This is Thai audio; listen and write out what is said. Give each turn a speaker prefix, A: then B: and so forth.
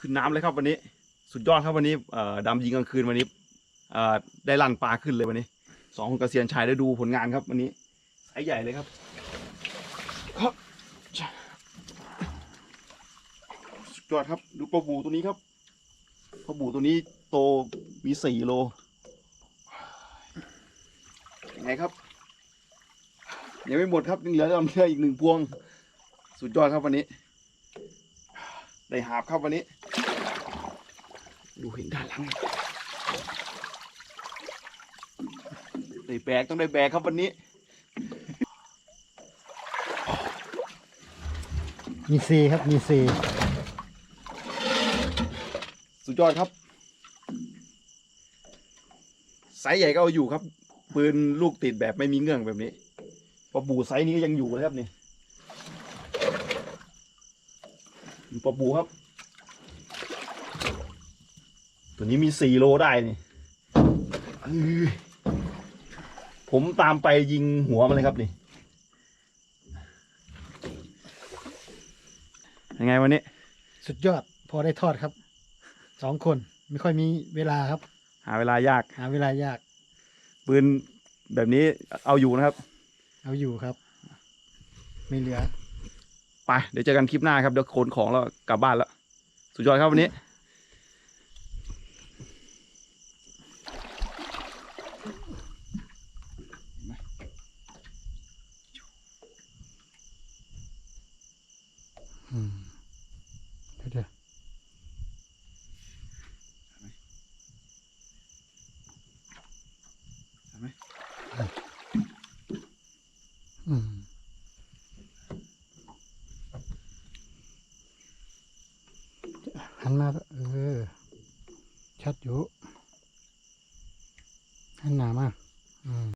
A: ขึ้นน้ำเลยครับวันนี้ สุดยอดครับวันนี้ดำยิงกลางคืนวันนี้ได้ลั่นปลาขึ้นเลยวันนี้สองคนเกษียณชายได้ดูผลงานครับวันนี้ไซส์ใหญ่เลยครับครับสุดยอดครับ ดูปลาบูตัวนี้ครับปลาบูตัวนี้โตมีสี่โลยังไงครับยังไม่หมดครับยังเหลือลำเรืออีกหนึ่งพวง สุดยอดครับวันนี้ ได้หาบครับวันนี้ ดูเห็นด้านหลังได้แบกต้องได้แบกครับวันนี้
B: มีซีครับมีซี
A: สุดยอดครับ ไซส์ใหญ่ก็เอาอยู่ครับ ปืนลูกติดแบบไม่มีเงื่องแบบนี้ปลาบูไซส์นี้ก็ยังอยู่เลยครับนี่ ปลาบูครับ ตัวนี้มีสี่โลได้นี่เอ้ยผมตามไปยิงหัวมันเลยครับนี่ยังไงวันนี้
B: สุดยอดพอได้ทอดครับสองคนไม่ค่อยมีเวลาครับ
A: หาเวลายาก
B: หาเวลายาก
A: ปืนแบบนี้เอาอยู่นะครับ
B: เอาอยู่ครับ ไม่เหลือ
A: ไปเดี๋ยวเจอกันคลิปหน้าครับเดี๋ยวขนของแล้วกลับบ้านแล้ว สุดยอดครับวันนี้
B: อืมเดี๋ยวเดี๋ยว
A: เห็นไห
B: ม หันมาเออ ชัดอยู่หันหน้ามาอืม